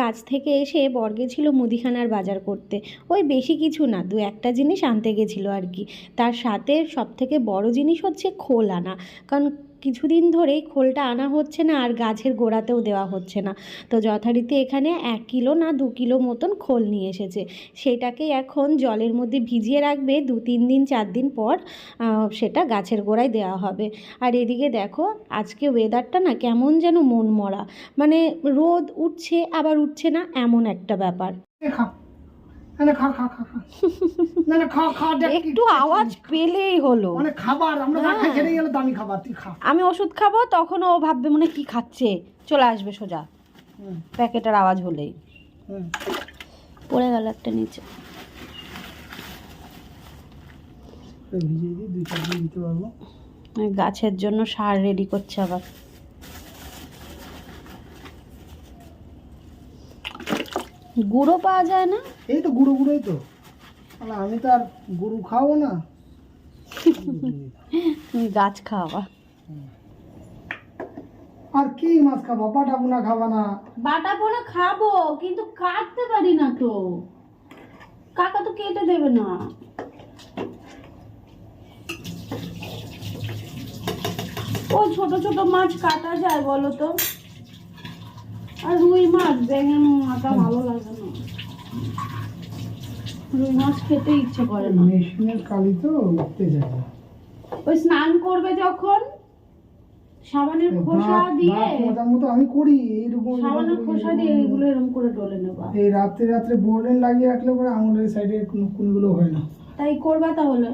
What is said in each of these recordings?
কাজ থেকে এসে বর গেছিল মুদিখানার বাজার করতে। ওই বেশি কিছু না, দু একটা জিনিস আনতে গেছিল আর কি। তার সাথে সব থেকে বড় জিনিস হচ্ছে খোল আনা। কারণ কিছুদিন ধরেই খোলটা আনা হচ্ছে না আর গাছের গোড়াতেও দেওয়া হচ্ছে না। তো যথারীতি এখানে এক কিলো না দু কিলো মতন খোল নিয়ে এসেছে। সেটাকে এখন জলের মধ্যে ভিজিয়ে রাখবে দু তিন দিন, চার দিন পর সেটা গাছের গোড়ায় দেওয়া হবে। আর এদিকে দেখো, আজকে ওয়েদারটা না কেমন যেন মন মরা মানে রোদ উঠছে, আবার উঠছে না, এমন একটা ব্যাপার। না না খা খা খা খা না না খা খা একটু আওয়াজ পেলেই হলো। মানে খাবার আমরা না খাই হ্যাঁ। ছেড়ে দামি খাবার তুই খা। আমি ওষুধ খাব তখন ও ভাববে মনে কি খাচ্ছে। চলে আসবে সোজা। প্যাকেটের আওয়াজ হলেই। পড়ে গেল একটা নিচে। গাছের জন্য সার রেডি করছে আবার। গুঁড়ো পাওয়া যায় না? এই তো গুঁড়ো গুঁড়োই তো। আমি তো আর গরু খাব না। তুমি গাছ খাওয়া আর কি মাছ খাব? বাটা পোনা খাবা না। বাটা পোনা খাব কিন্তু কাটতে পারি না তো। কাকা তো কেটে দেবে না। ও ছোট ছোট মাছ কাটা যায় বলো তো। আর রুই মাছ ব্যাঙের মাথা ভালো লাগে না। রুই মাছ খেতে ইচ্ছে করে না। মেশিনের কালি তো উঠতে যায়। ওই স্নান করবে যখন সাবানের খোসা দিয়ে মতো আমি করি এইরকম সাবানের খোসা দিয়ে এগুলো এরকম করে ডলে নেবা। এই রাত্রে রাত্রে বোর্ডেন লাগিয়ে রাখলে পরে আঙুলের সাইডে কোনো কোনগুলো হয় না। তাই করবা তাহলে।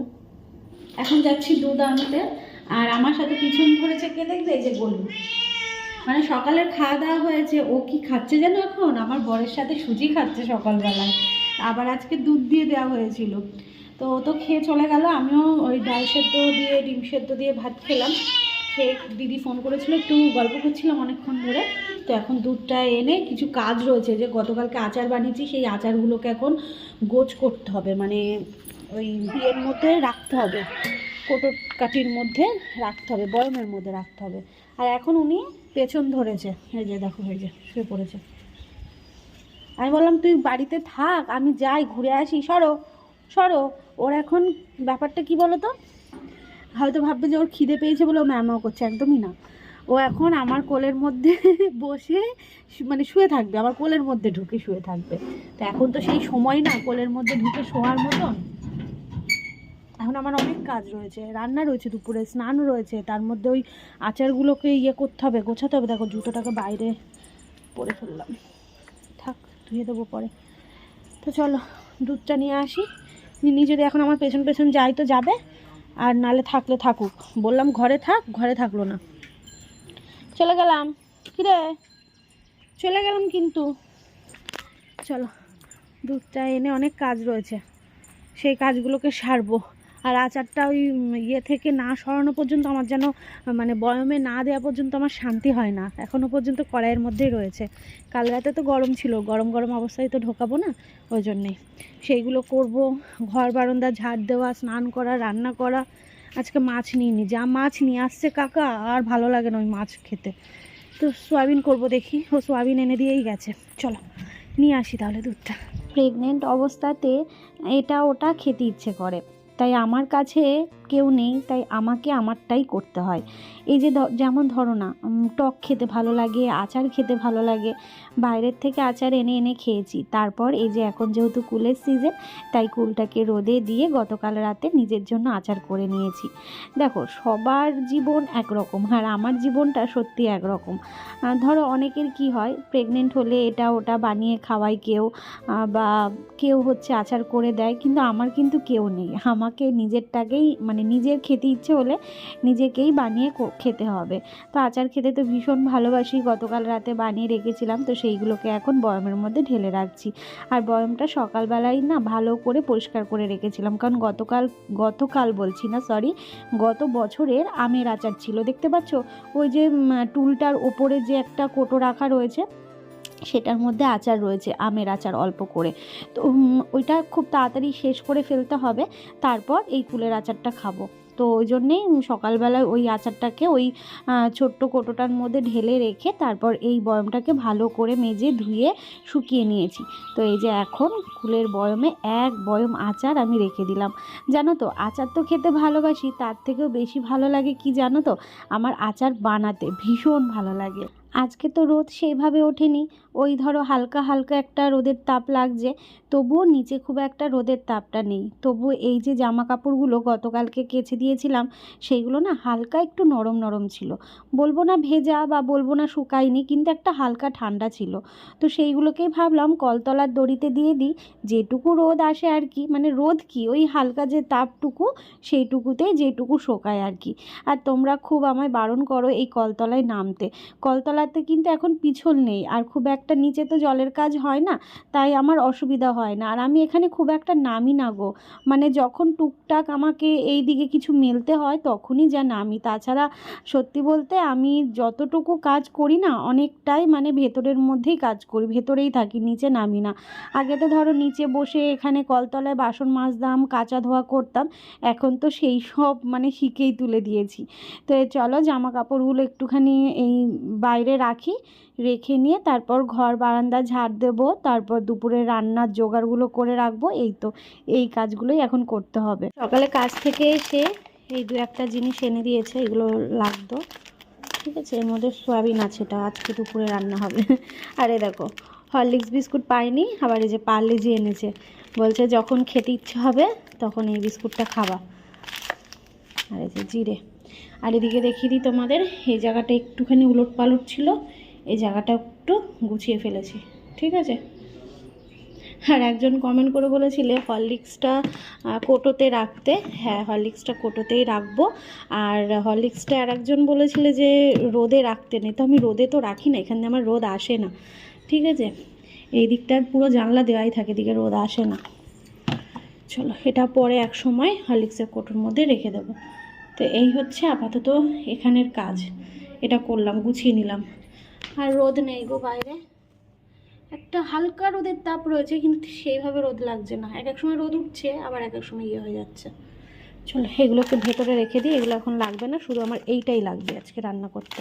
এখন যাচ্ছি দুধ আনতে। আর আমার সাথে পিছন ধরেছে কে দেখবে? এই যে গলু মানে সকালের খাওয়া দাওয়া হয়েছে, ও কি খাচ্ছে যেন এখন? আমার বরের সাথে সুজি খাচ্ছে সকালবেলায়। আবার আজকে দুধ দিয়ে দেওয়া হয়েছিল। তো ও তো খেয়ে চলে গেল, আমিও ওই ডাল সেদ্ধ দিয়ে, ডিম সেদ্ধ দিয়ে ভাত খেলাম। খেয়ে দিদি ফোন করেছিল, একটু গল্প করছিলাম অনেকক্ষণ ধরে। তো এখন দুধটা এনে কিছু কাজ রয়েছে, যে গতকালকে আচার বানিয়েছি, সেই আচারগুলোকে এখন গোছ করতে হবে। মানে ওই বিয়ের মধ্যে রাখতে হবে কোটো কাঠির মধ্যে রাখতে হবে বয়মের মধ্যে রাখতে হবে। আর এখন উনি পেছন ধরেছে। এই যে দেখো, এই যে শুয়ে পড়েছে। আমি বললাম, তুই বাড়িতে থাক, আমি যাই, ঘুরে আসি। সরো সরো। ওর এখন ব্যাপারটা কি বলো তো হয়তো ভাববে যে ওর খিদে পেয়েছে বলে ও ম্যামাও করছে, একদমই না। ও এখন আমার কোলের মধ্যে বসে মানে শুয়ে থাকবে, আমার কোলের মধ্যে ঢুকে শুয়ে থাকবে। তো এখন তো সেই সময় না, কোলের মধ্যে ঢুকে শোয়ার মতন। এখন আমার অনেক কাজ রয়েছে, রান্না রয়েছে দুপুরে, স্নান রয়েছে, তার মধ্যে ওই আচারগুলোকে ইয়ে করতে হবে, গোছাতে হবে। দেখো জুতোটাকে বাইরে পরে ফেললাম। থাক, ধুয়ে দেবো পরে। তো চলো, দুধটা নিয়ে আসি। মিনি যদি এখন আমার পেছন পেছন যাই তো যাবে, আর নালে থাকলে থাকুক। বললাম ঘরে থাক, ঘরে থাকল না। চলে গেলাম। কিরে? চলে গেলাম কিন্তু। চলো, দুধটা এনে অনেক কাজ রয়েছে। সেই কাজগুলোকে সারবো। আর আচারটা ওই ইয়ে থেকে না সরানো পর্যন্ত আমার যেন মানে বয়মে না দেওয়া পর্যন্ত আমার শান্তি হয় না। এখনও পর্যন্ত কড়াইয়ের মধ্যেই রয়েছে। কাল রাতে তো গরম ছিল, গরম গরম অবস্থায় তো ঢোকাবো না, ওই জন্যেই। সেইগুলো করব, ঘর বারান্দা, ঝাড় দেওয়া, স্নান করা, রান্না করা। আজকে মাছ নিইনি, যা মাছ নিয়ে আসছে কাকা, আর ভালো লাগে না ওই মাছ খেতে। তো সোয়াবিন করব দেখি, ও সোয়াবিন এনে দিয়েই গেছে। চলো, নিয়ে আসি তাহলে দুধটা। প্রেগনেন্ট অবস্থাতে এটা ওটা খেতে ইচ্ছে করে। তাই আমার কাছে কেউ নেই, তাই আমাকে আমারটাই করতে হয়। এই যে যেমন ধরো না টক খেতে ভালো লাগে, আচার খেতে ভালো লাগে, বাইরের থেকে আচার এনে এনে খেয়েছি। তারপর এই যে এখন যেহেতু কুলের সিজন তাই কুলটাকে রোদে দিয়ে গতকাল রাতে নিজের জন্য আচার করে নিয়েছি। দেখো, সবার জীবন একরকম, আর আমার জীবনটা সত্যি একরকম। ধরো অনেকের কি হয় প্রেগনেন্ট হলে এটা ওটা বানিয়ে খাওয়ায় কেউ বা কেউ হচ্ছে আচার করে দেয়, কিন্তু আমার কিন্তু কেউ নেই। আমাকে নিজেরটাকেই মানে নিজের খেতে ইচ্ছে হলে নিজেকেই বানিয়ে খেতে হবে। তো আচার খেতে তো ভীষণ ভালোবাসি, গতকাল রাতে বানিয়ে রেখেছিলাম, তো সেইগুলোকে এখন বয়মের মধ্যে ঢেলে রাখছি। আর বয়মটা সকালবেলায় না ভালো করে পরিষ্কার করে রেখেছিলাম, কারণ গতকাল গতকাল বলছি না সরি গত বছরের আমের আচার ছিল। দেখতে পাচ্ছ? ওই যে টুলটার ওপরে যে একটা কোটো রাখা রয়েছে সেটার মধ্যে আচার রয়েছে, আমের আচার অল্প করে। তো ওইটা খুব তাড়াতাড়ি শেষ করে ফেলতে হবে, তারপর এই কুলের আচারটা খাব। তো ওই জন্যেই সকালবেলায় ওই আচারটাকে ওই ছোট্ট কোটোটার মধ্যে ঢেলে রেখে তারপর এই বয়মটাকে ভালো করে মেজে ধুয়ে শুকিয়ে নিয়েছি। তো এই যে এখন কুলের বয়মে এক বয়ম আচার আমি রেখে দিলাম। জানো তো, আচার তো খেতে ভালোবাসি, তার থেকেও বেশি ভালো লাগে কি জানো তো? আমার আচার বানাতে ভীষণ ভালো লাগে। আজকে তো রোদ সেইভাবে ওঠেনি। ওই ধরো হালকা হালকা একটা রোদের তাপ লাগছে। তবুও নিচে খুব একটা রোদের তাপটা নেই। তবুও এই যে জামা কাপড়গুলো গতকালকে কেচে দিয়েছিলাম, সেইগুলো না হালকা একটু নরম নরম ছিল। বলব না ভেজা বা বলব না শুকায়নি, কিন্তু একটা হালকা ঠান্ডা ছিল। তো সেইগুলোকেই ভাবলাম কলতলার দড়িতে দিয়ে দিই। যেটুকু রোদ আসে আর কি মানে রোদ কি? ওই হালকা যে তাপটুকু, সেইটুকুতে যেটুকু শোকায় আর কি। আর তোমরা খুব আমায় বারণ করো এই কলতলায় নামতে। কলতলাতে কিন্তু এখন পিছল নেই। আর খুব একটা নিচে তো জলের কাজ হয় না, তাই আমার অসুবিধা হয় না। আর আমি এখানে খুব একটা নামি না গো। মানে যখন টুকটাক আমাকে এই দিকে কিছু মেলতে হয়, তখনই যা নামি। তাছাড়া সত্যি বলতে আমি যতটুকু কাজ করি না, অনেকটাই মানে ভেতরের মধ্যেই কাজ করি, ভেতরেই থাকি, নিচে নামি না। আগে তো ধরো নিচে বসে এখানে কলতলায় বাসন মাজতাম, কাচা ধোয়া করতাম, এখন তো সেই সব মানে শিখেই তুলে দিয়েছি। তো চলো জামা কাপড়গুলো একটুখানি এই বাইরে রাখি, রেখে নিয়ে তারপর ঘর, বারান্দা, ঝাড় দেবো, তারপর দুপুরে রান্নার জোগাড়গুলো করে রাখব, এই তো, এই কাজগুলোই এখন করতে হবে। সকালে কাজ থেকে এসে এই দু একটা জিনিস এনে দিয়েছে, এগুলো লাগতো, ঠিক আছে, এর মধ্যে সোয়াবিন আছে, এটা আজকে দুপুরে রান্না হবে। আরে দেখো, হরলিক্স বিস্কুট পাইনি, আবার এই যে পার্লেজি এনেছে, বলছে যখন খেতে ইচ্ছে হবে, তখন এই বিস্কুটটা খাবা। আর এই যে জিরে। আর এদিকে দেখিয়ে দিই তোমাদের, এই জায়গাটা একটুখানি উলট পালট ছিল, এই জায়গাটা একটু গুছিয়ে ফেলেছি, ঠিক আছে? আর একজন কমেন্ট করে বলেছিলে, হরলিক্সটা কোটোতে রাখতে হ্যাঁ হরলিক্সটা কোটোতেই রাখব। আর হরলিক্সটা আর একজন বলেছিলে যে, রোদে রাখতে নেই, তো আমি রোদে তো রাখি না, এখানে আমার রোদ আসে না, ঠিক আছে? এই দিকটার পুরো জানলা দেওয়াই থাকে, এদিকে রোদ আসে না। চলো, এটা পরে এক সময় হরলিক্সের কোটোর মধ্যে রেখে দেবো। তো এই হচ্ছে আপাতত এখানের কাজ। এটা করলাম গুছিয়ে নিলাম। আর রোদ নেই গো বাইরে। একটা হালকা রোদের তাপ রয়েছে কিন্তু সেইভাবে রোদ লাগছে না। এক এক সময় রোদ উঠছে আবার এক এক সময় ইয়ে হয়ে যাচ্ছে। চলো এগুলোকে ভেতরে রেখে দিই এগুলো এখন লাগবে না শুধু আমার এইটাই লাগবে আজকে রান্না করতে।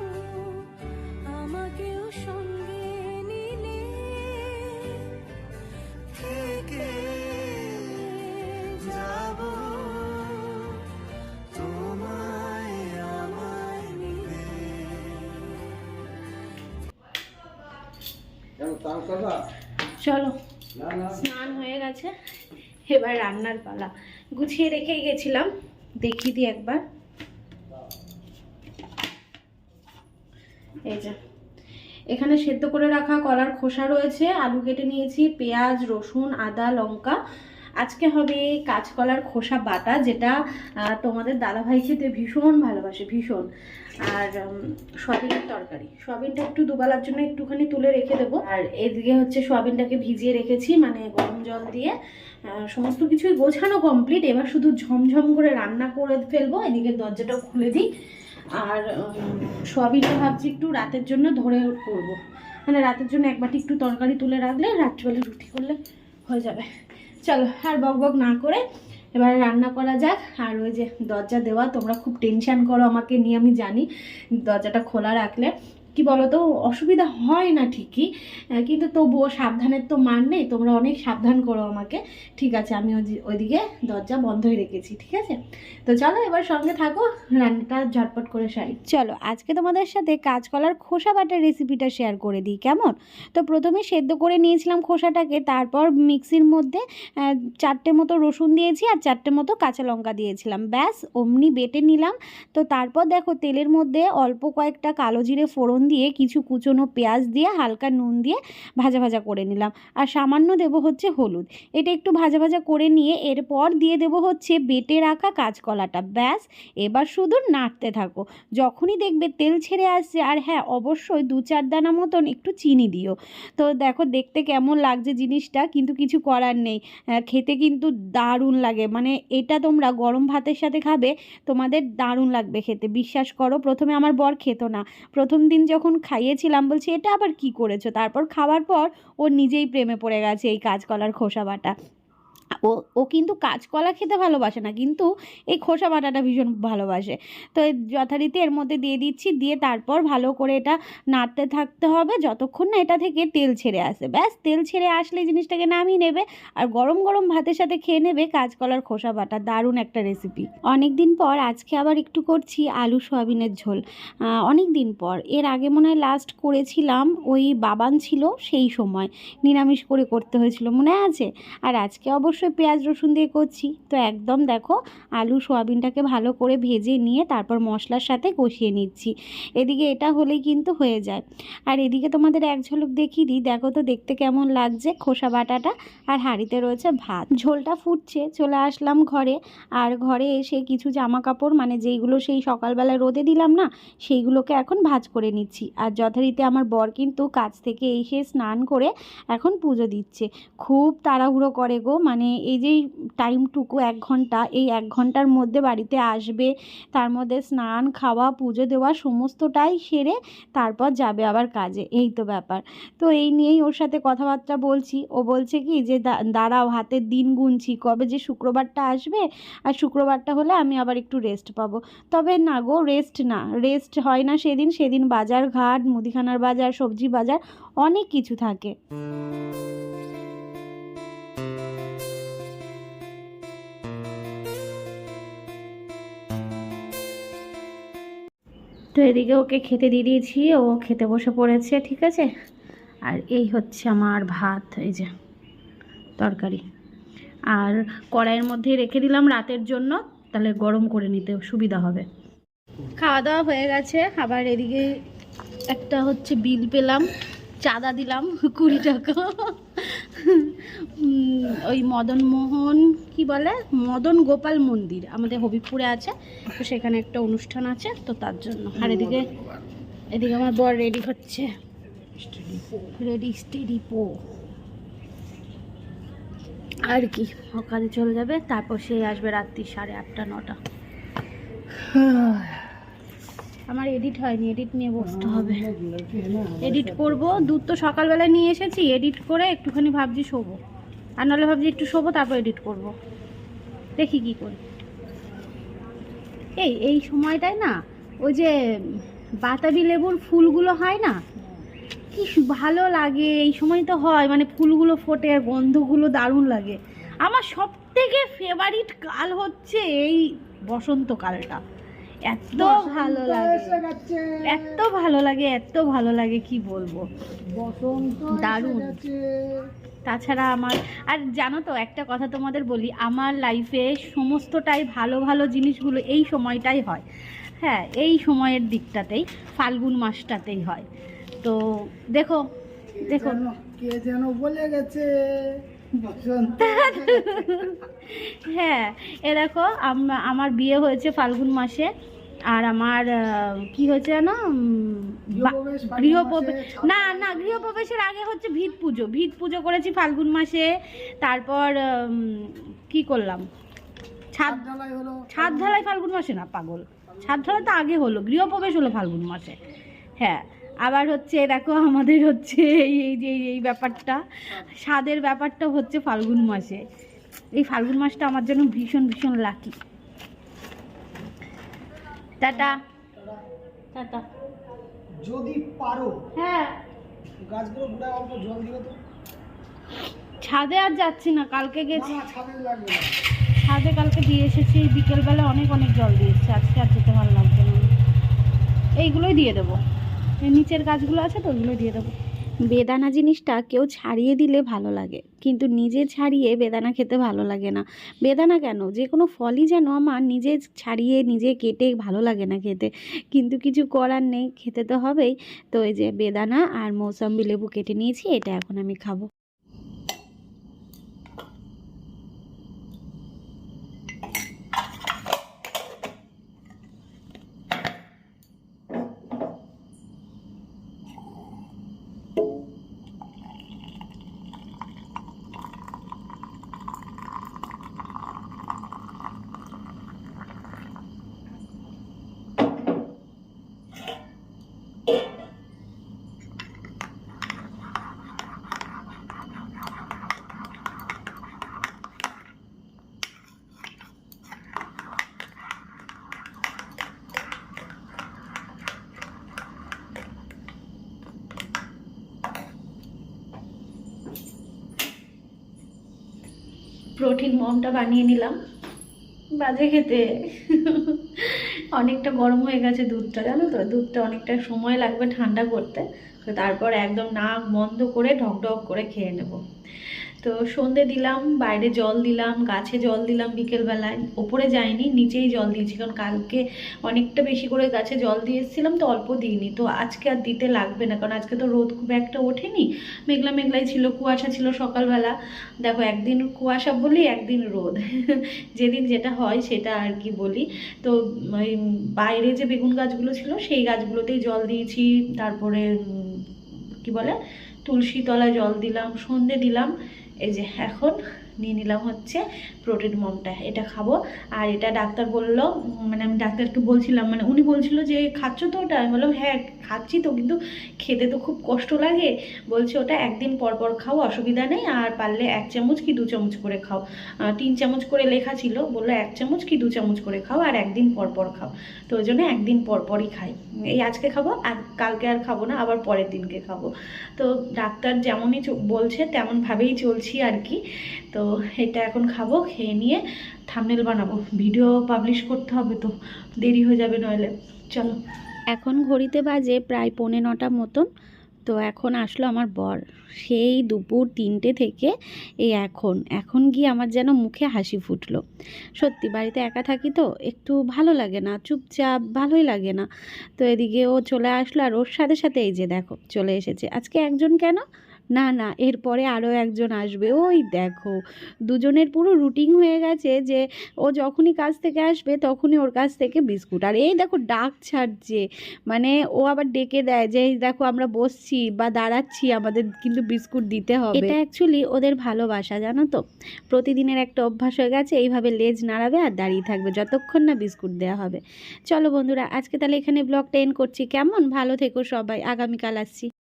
চলো। স্নান হয়ে গেছে। এবার রান্নার পালা। গুছিয়ে রেখেই গেছিলাম। দেখিয়ে দিই একবার। এই যে। এখানে সেদ্ধ করে রাখা কলার খোসা রয়েছে। আলু কেটে নিয়েছি পেঁয়াজ রসুন আদা লঙ্কা। আজকে হবে কাঁচকলার খোসা বাটা যেটা তোমাদের দাদাভাই খেতে ভীষণ ভালোবাসে ভীষণ। আর সয়াবিনের তরকারি। সয়াবিনটা একটু দুবেলার জন্য একটুখানি তুলে রেখে দেবো। আর এদিকে হচ্ছে সয়াবিনটাকে ভিজিয়ে রেখেছি মানে গরম জল দিয়ে। সমস্ত কিছুই গোছানো কমপ্লিট এবার শুধু ঝমঝম করে রান্না করে ফেলব। এদিকে দরজাটাও খুলে দিই। আর সয়াবিনটা ভাবছি একটু রাতের জন্য ধরে করব। মানে রাতের জন্য এক বাটি একটু তরকারি তুলে রাখলে রাত্রিবেলা রুটি করলে হয়ে যাবে। চলো, আর বক বক না করে এবারে রান্না করা যাক। আর ওই যে দরজা দেওয়া, তোমরা খুব টেনশান করো, আমাকে নিয়ে আমি জানি। দরজাটা খোলা রাখলে। কি বলো তো অসুবিধা হয় না ঠিকই কিন্তু তবুও সাবধানের তো মান নেই, তোমরা অনেক সাবধান করো আমাকে। ঠিক আছে, আমি ওইদিকে দরজা বন্ধই রেখেছি, ঠিক আছে? তো চলো, এবার সঙ্গে থাকো, রান্নাটা ঝটপট করে সারি। চলো, আজকে তোমাদের সাথে কাঁচকলার খোসা বাটার রেসিপিটা শেয়ার করে দিই, কেমন? তো প্রথমে সেদ্ধ করে নিয়েছিলাম খোসাটাকে, তারপর মিক্সির মধ্যে চারটে মতো রসুন দিয়েছি আর চারটে মতো কাঁচা লঙ্কা দিয়েছিলাম। ব্যাস, অমনি বেটে নিলাম। তো তারপর দেখো, তেলের মধ্যে অল্প কয়েকটা কালো জিরে ফোড়ন ফোড়ন দিয়ে কিছু কুচনো পেঁয়াজ দিয়ে হালকা নুন দিয়ে ভাজা ভাজা করে নিলাম। আর সামান্য দেবো হচ্ছে হলুদ। এটা একটু ভাজা ভাজা করে নিয়ে এরপর দিয়ে দেবো হচ্ছে বেটে রাখা কাঁচকলাটা। ব্যাস, এবার শুধু নাড়তে থাকো। যখনই দেখবে তেল ছেড়ে আসছে, আর হ্যাঁ অবশ্যই দু চার দানা মতন একটু চিনি দিও। তো দেখো, দেখতে কেমন লাগছে জিনিসটা, কিন্তু কিছু করার নেই। খেতে কিন্তু দারুণ লাগে। মানে এটা তোমরা গরম ভাতের সাথে খাবে, তোমাদের দারুণ লাগবে খেতে। বিশ্বাস করো, প্রথমে আমার বর খেত না। প্রথম দিন যখন খাইয়েছিলাম, বলছি, এটা আবার কি করেছ? তারপর খাওয়ার পর ও নিজেই প্রেমে পড়ে গেছে এই কাঁচকলার খোসা বাটা। ও ও কিন্তু কাঁচকলা খেতে ভালোবাসে না, কিন্তু এই খোসা বাটাটা ভীষণ ভালোবাসে। তো যথারীতি এর মধ্যে দিয়ে দিচ্ছি, দিয়ে তারপর ভালো করে এটা নাড়তে থাকতে হবে যতক্ষণ না এটা থেকে তেল ছেড়ে আসে। ব্যাস, তেল ছেড়ে আসলে জিনিসটাকে নামিয়ে নেবে আর গরম গরম ভাতের সাথে খেয়ে নেবে কাঁচকলার খোসা বাটা। দারুণ একটা রেসিপি অনেক দিন পর আজকে আবার একটু করছি আলু সয়াবিনের ঝোল। অনেক দিন পর। এর আগে মনে হয় লাস্ট করেছিলাম, ওই বাবান ছিল সেই সময়। নিরামিষ করে করতে হয়েছিল, মনে আছে? আর আজকে অবশ্যই পেঁয়াজ রসুন দিয়ে করছি। তো একদম দেখো আলু সোয়াবিনটাকে ভালো করে ভেজে নিয়ে তারপর মশলার সাথে কষিয়ে নিচ্ছি। এদিকে এটা হলেই কিন্তু হয়ে যায়। আর এদিকে তোমাদের এক ঝলক দেখিয়ে দিই। দেখো তো দেখতে কেমন লাগছে খোসা বাটাটা আর হাঁড়িতে রয়েছে ভাত। ঝোলটা ফুটছে, চলে আসলাম ঘরে। আর ঘরে এসে কিছু জামা কাপড় মানে যেইগুলো সেই সকালবেলা রোদে দিলাম না, সেইগুলোকে এখন ভাজ করে নিচ্ছি। আর যথারীতি আমার বর কিন্তু কাজ থেকে এসে স্নান করে এখন পুজো দিচ্ছে। খুব তাড়াহুড়ো করে গো মানে এই যে টাইমটুকু এক ঘণ্টা, এই এক ঘণ্টার মধ্যে বাড়িতে আসবে, তার মধ্যে স্নান, খাওয়া, পুজো দেওয়া সমস্তটাই সেরে তারপর যাবে আবার কাজে। এই তো ব্যাপার। তো এই নিয়েই ওর সাথে কথাবার্তা বলছি। ও বলছে কি যে দাঁড়াও হাতের দিন গুনছি, কবে যে শুক্রবারটা আসবে, আর শুক্রবারটা হলে আমি আবার একটু রেস্ট পাবো। তবে না গো রেস্ট না। রেস্ট হয় না সেদিন। সেদিন বাজার ঘাট, মুদিখানার বাজার, সবজি বাজার, অনেক কিছু থাকে। এদিকে ওকে খেতে দিয়ে দিয়েছি, ও খেতে বসে পড়েছে, ঠিক আছে? আর এই হচ্ছে আমার ভাত, এই যে তরকারি। আর কড়াইয়ের মধ্যে রেখে দিলাম রাতের জন্য, তাহলে গরম করে নিতে সুবিধা হবে। খাওয়া দাওয়া হয়ে গেছে, আবার এদিকে একটা হচ্ছে বিল পেলাম, চাঁদা দিলাম কুড়ি টাকা। ওই মদন মোহন কি বলে? মদন গোপাল মন্দির আমাদের হবিবপুরে আছে। তো সেখানে একটা অনুষ্ঠান আছে তো তার জন্য। আর এদিকে এদিকে আমার বর রেডি হচ্ছে। রেডি স্টেডি পো। আর কি কাজে চলে যাবে তারপর সে আসবে রাত্রি সাড়ে আটটা নটা। আমার এডিট হয়নি এডিট নিয়ে বসতে হবে। এডিট করব দুধ তো সকালবেলা নিয়ে এসেছি এডিট করে একটুখানি ভাবছি শোবো। আর নাহলে ভাবছি একটু শোবো তারপর এডিট করব। দেখি কি করি। এই এই সময়টায় না ওই যে বাতাবি লেবুর ফুলগুলো হয় না কি ভালো লাগে এই সময় তো হয় মানে ফুলগুলো ফোটে আর গন্ধগুলো দারুণ লাগে। আমার সব থেকে ফেভারিট কাল হচ্ছে এই বসন্তকালটা। এত ভালো লাগে। এত ভালো লাগে এত ভালো লাগে কি বলব? বসন্ত দারুণ। তাছাড়া আমার আর জানো তো একটা কথা তোমাদের বলি আমার লাইফে সমস্তটাই ভালো ভালো জিনিসগুলো এই সময়টাই হয়। হ্যাঁ এই সময়ের দিকটাতেই ফাল্গুন মাসটাতেই হয়। তো দেখো দেখো। কে যেন বলে গেছে বসন্ত হ্যাঁ এ দেখো আমার বিয়ে হয়েছে ফাল্গুন মাসে। আর আমার কি হয়েছে জানো? গৃহপ্রবেশ না না গৃহপ্রবেশের আগে হচ্ছে ভিত পুজো। ভিত পুজো করেছি ফাল্গুন মাসে। তারপর কি করলাম? ছাদ ছাদ ঢালাই হলো। ছাদ ঢালাই ফাল্গুন মাসে না পাগল। ছাদ ঢালাই তো আগে হলো গৃহপ্রবেশ হলো ফাল্গুন মাসে। হ্যাঁ আবার হচ্ছে দেখো আমাদের হচ্ছে এই এই যে এই- এই ব্যাপারটা। স্বাদের ব্যাপারটা হচ্ছে ফাল্গুন মাসে। এই ফাল্গুন মাসটা আমার জন্য ভীষণ ভীষণ লাকি টাটা। টাটা। যদি পারো। হ্যাঁ। গাছগুলো গোড়ায় অল্প জল দিও তো। ছাদে আর যাচ্ছি না কালকে গেছি। ছাদে লাগবে ছাদে কালকে দিয়ে এসেছি বিকেলবেলা অনেক অনেক জল দিয়ে এসেছি আজকে আর যেতে ভালো লাগছে না। এইগুলোই দিয়ে দেবো। নিচের গাছগুলো আছে তো ওইগুলোই দিয়ে দেবো। বেদানা জিনিসটা কেউ ছাড়িয়ে দিলে ভালো লাগে। কিন্তু নিজে ছাড়িয়ে বেদানা খেতে ভালো লাগে না। বেদানা কেন? যে কোনো ফলই যেন আমার নিজে ছাড়িয়ে নিজে কেটে ভালো লাগে না খেতে। কিন্তু কিছু করার নেই, খেতে তো হবেই। তো এই যে বেদানা আর মৌসম্বি লেবু কেটে নিয়েছি, এটা এখন আমি খাব। প্রোটিন মমটা বানিয়ে নিলাম। বাজে খেতে। অনেকটা গরম হয়ে গেছে দুধটা, জানো তো? দুধটা অনেকটা সময় লাগবে ঠান্ডা করতে। তারপর একদম নাক বন্ধ করে ঢক ঢক করে খেয়ে নেব। তো সন্ধে দিলাম, বাইরে জল দিলাম, গাছে জল দিলাম বিকেলবেলায়। ওপরে যাইনি, নিচেই জল দিয়েছি, কারণ কালকে অনেকটা বেশি করে গাছে জল দিয়ে এসেছিলাম, তো অল্প দিইনি। তো আজকে আর দিতে লাগবে না, কারণ আজকে তো রোদ খুব একটা ওঠেনি। মেঘলা মেঘলাই ছিল, কুয়াশা ছিল সকালবেলা। দেখো, একদিন কুয়াশা বলি, একদিন রোদ। যেদিন যেটা হয় সেটা আর কি বলি। তো বাইরে যে বেগুন গাছগুলো ছিল, সেই গাছগুলোতেই জল দিয়েছি। তারপরে কি বলে? তুলসী তলায় জল দিলাম, সন্ধে দিলাম। এই যে এখন নিয়ে নিলাম হচ্ছে প্রোটিন মমটা এটা খাব। আর এটা ডাক্তার বলল মানে আমি ডাক্তারকে বলছিলাম মানে উনি বলছিল যে, খাচ্ছ তো ওটা? আমি বললাম হ্যাঁ খাচ্ছি তো, কিন্তু খেতে তো খুব কষ্ট লাগে। বলছে, ওটা একদিন পর পর খাও, অসুবিধা নেই, আর পারলে এক চামচ কি দু চামচ করে খাও। তিন চামচ করে লেখা ছিল, বলল, এক চামচ কি দু চামচ করে খাও, আর একদিন পর পর খাও। তো ওই জন্য একদিন পর পরই খাই। এই আজকে খাব, আর কালকে আর খাব না, আবার পরের দিনকে খাব। তো ডাক্তার যেমনই বলছে, তেমনভাবেই চলছি আর কি। তো এটা এখন খাব, খেয়ে নিয়ে থামনেল বানাবো। ভিডিও পাবলিশ করতে হবে তো, দেরি হয়ে যাবে নইলে। চলো। এখন ঘড়িতে বাজে প্রায় পৌনে নটা মতন, তো এখন আসলো আমার বর। সেই দুপুর তিনটে থেকে এই এখন এখন গিয়ে আমার যেন মুখে হাসি ফুটলো। সত্যি, বাড়িতে একা থাকি তো, একটু ভালো লাগে না, চুপচাপ ভালোই লাগে না। তো এদিকে ও চলে আসলো আর ওর সাথে সাথে এই যে দেখো, চলে এসেছে। আজকে একজন কেন? না না, এরপরে আরও একজন আসবে। ওই দেখো, দুজনের পুরো রুটিন হয়ে গেছে যে ও যখনই কাজ থেকে আসবে তখনই ওর কাছ থেকে বিস্কুট। আর এই দেখো ডাক ছাড়ছে মানে ও আবার ডেকে দেয় যে দেখো আমরা বসছি বা দাঁড়াচ্ছি, আমাদের কিন্তু বিস্কুট দিতে হবে। এটা অ্যাকচুয়ালি ওদের ভালোবাসা, জানো তো? প্রতিদিনের একটা অভ্যাস হয়ে গেছে, এইভাবে লেজ নাড়াবে আর দাঁড়িয়ে থাকবে, যতক্ষণ না বিস্কুট দেওয়া হবে। চলো বন্ধুরা, আজকে তাহলে এখানে ব্লগটা এন্ড করছি। কেমন? ভালো থেকো সবাই, আগামীকাল আসছি।